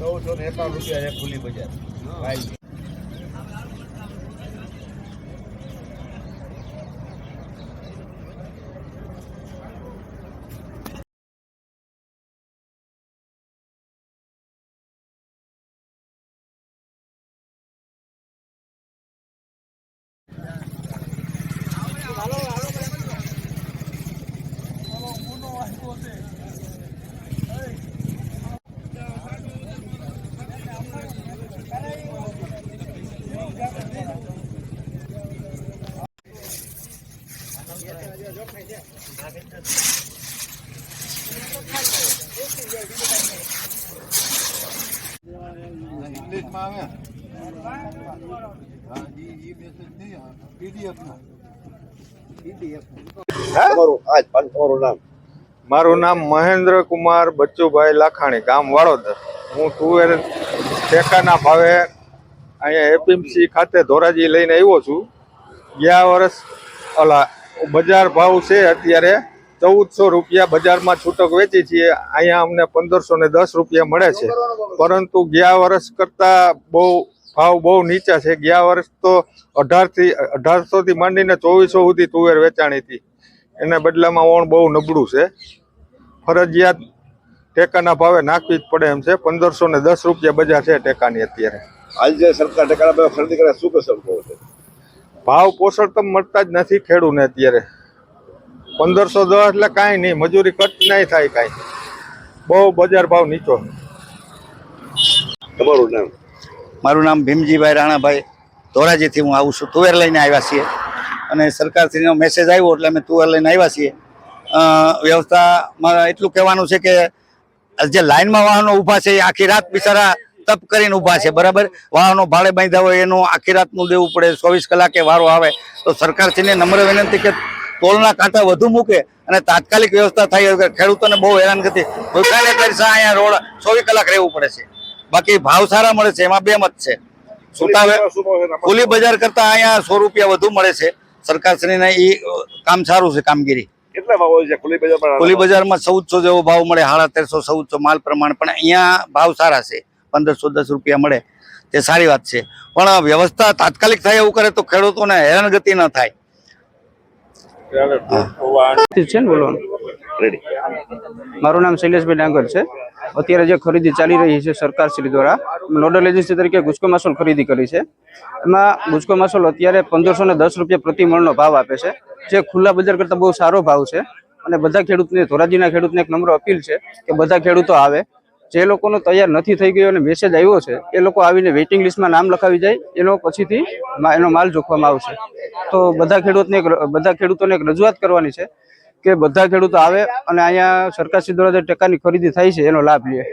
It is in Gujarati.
ચૌદસો ને એકાવન રૂપિયા છે ખુલ્લી બજાર. મારું નામ મહેન્દ્ર કુમાર બચ્ચુભાઈ લાખાણી, ગામ વાળોદર હું તુવેર ટેકાના ભાવે અહીંયા એપીએમસી ખાતે ધોરાજી લઈને આવ્યો છું. ગયા વર્ષ ઓલા બજાર ભાવ છે અત્યારે ચૌદસો રૂપિયા બજારમાં છૂટક વેચી છીએ. અહીંયા અમને પંદરસો ને દસ રૂપિયા મળે છે. પરંતુ ગયા વર્ષ કરતાં બહુ ભાવ બહુ નીચા છે. ગયા વર્ષ તો અઢારથી, અઢારસોથી માંડીને ચોવીસો સુધી તુવેર વેચાણી હતી. એના બદલામાં ઓણ બહુ નબળું છે. ફરજિયાત ટેકાના ભાવે નાખવી જ પડે એમ છે. પંદરસો ને દસ રૂપિયા બજાર છે ટેકાની અત્યારે. હાલ જે સરકાર ટેકાના ભાવે ખરીદી કરે, શું કસર કહો છે? ભાવ પોષણ તો મળતા જ નથી ખેડૂને અત્યારે. પંદરસો દસ એટલે કાંઈ નહીં મજૂરી કટ નહીં થાય કાંઈ. બહુ બજાર ભાવ નીચો. તમારું નામ? મારું નામ ભીમજીભાઈ રાણાભાઈ. ધોરાજીથી હું આવું છું. તુવેર લઈને આવ્યા છીએ. અને સરકારશ્રીનો મેસેજ આવ્યો એટલે અમે તુવેર લઈને આવ્યા છીએ. અ, વ્યવસ્થામાં એટલું કહેવાનું છે કે જે લાઇનમાં વાહનો ઊભા છે એ આખી રાત બિચારા તપ કરીને ઊભા છે બરાબર? વાહનો ભાડે બાંધ્યા હોય એનું આખી રાતનું દેવું પડે ચોવીસ કલાકે વારો આવે તો સરકારશ્રીને નમ્ર વિનંતી કે ટોલના કાંટા વધુ મૂકે અને તાત્કાલિક વ્યવસ્થા થાય ખેડૂતોને બહુ હેરાનગતિ ભૂખાને પૈસા અહીંયા રોડ ચોવીસ કલાક રહેવું પડે છે. બાકી ભાવ સારા મળે છે એમાં બે મત છે સુતાવે? ખુલ્લી બજાર કરતા અહીંયા સો રૂપિયા વધુ મળે છે. સરકારશ્રીને એ કામ સારું છે કામગીરી. ખુલ્લી બજારમાં ચૌદસો જેવો ભાવ મળે સાડા તેરસો ચૌદસો માલ પ્રમાણ પણ અહીંયા ભાવ સારા છે. પંદરસો દસ રૂપિયા મળે તે સારી વાત છે. પણ વ્યવસ્થા તાત્કાલિક થાય એવું કરે તો ખેડૂતોને હેરાનગતિ ન થાય. છે ને બોલવાનું? મારું નામ શૈલેષભાઈ ડાંગર છે. અત્યારે જે ખરીદી ચાલી રહી છે સરકારશ્રી દ્વારા નોડલ એજન્સી તરીકે ગુજકો માસોલ ખરીદી કરી છે. એમાં ગુજકો માસોલ અત્યારે પંદરસો ને દસ રૂપિયા પ્રતિ મણનો ભાવ આપે છે. જે ખુલ્લા બજાર કરતાં બહુ સારો ભાવ છે. અને બધા ખેડૂતને ધોરાજીના ખેડૂતને એક નમ્ર અપીલ છે કે બધા ખેડૂતો આવે. જે લોકોનો તૈયાર નથી થઈ ગયો અને મેસેજ આવ્યો છે, એ લોકો આવીને વેઇટિંગ લિસ્ટમાં નામ લખાવી જાય, એનો પછીથી એનો માલ જોખવામાં આવશે. તો બધા ખેડૂતને બધા ખેડૂતોને એક રજૂઆત કરવાની છે કે બધા ખેડૂતો આવે અને અહીંયા સરકારશ્રી દ્વારા જે ટેકાની ખરીદી થાય છે, એનો લાભ લે.